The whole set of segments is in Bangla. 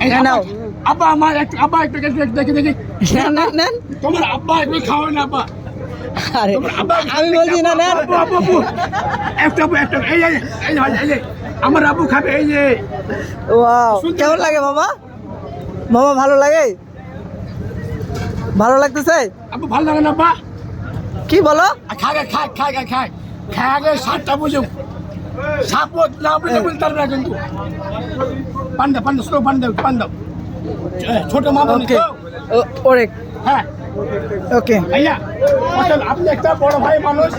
হ্যাঁ, নাও। আব্বা আমার একটু আব্বা দেখি দেখি নেন নেন নেন। তোমার আব্বা একটু না আব্বা। আরে আমি বলছি না নেন। একটা একটা এই এই আমার আব্বু খাবে এই যে ওয়াও কেমন লাগে মামা? মামা ভালো লাগে? ভালো লাগতেছে? আব্বু ভালো লাগে না আব্বা? কি বলো? খাগে খায় খাগে খায় খাগে সাতটা বুঝুক। সাপোত না বুঝে বলতে পারবে না কিন্তু। Panda panda slow panda panda ছোট মামা ওকে ওরে হ্যাঁ। ওকে ভাইয়া আসলে আপনি একটা বড় ভাই মানুষ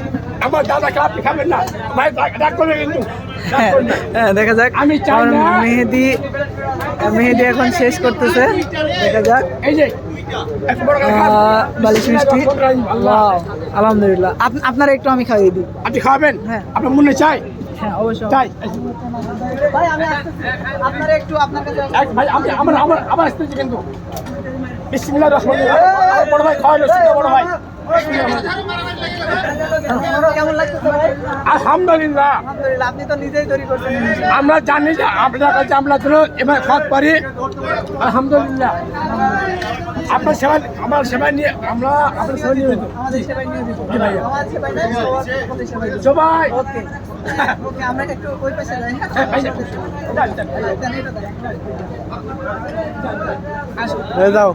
আমার দাদাকে আপনি খাবেন না। ভাই রাগ করবে কিন্তু। রাগ হ্যাঁ, হ্যাঁ, দেখা যাক। আমি মেহেদি মেহেদি এখন শেষ করতেছে। দেখা যাক। এই যে বালিশ মিষ্টি। আলহামদুলিল্লাহ। আপ- আপনারা একটু আমি খাইয়ে দিই। আপনি খাবেন হ্যাঁ। আপনার মনে চাই? হ্যাঁ অবশ্যই তাই? ভাই আমি আপনারা একটু আপনার কাছে ভাই আমি আমার আমার আমার আসতেছি কিন্তু বড় ভাই খাওয়ালো বড় ভাই। কেমন লাগতেছে? ভাই আলহামদুলিল্লাহ। আলহামদুলিল্লাহ আপনি তো নিজেই তৈরি করছেন। আমরা জানি যে আপনার কাছে আমরা তো এবার খাত পারি আলহামদুলিল্লাহ। আপনার সেবা আমার সেবা নিয়ে আমরা আপনার সেবা নিয়ে আমাদের সেবাই আমরা একটু ওই পাশে যাই। হ্যাঁ হ্যাঁ, যাও।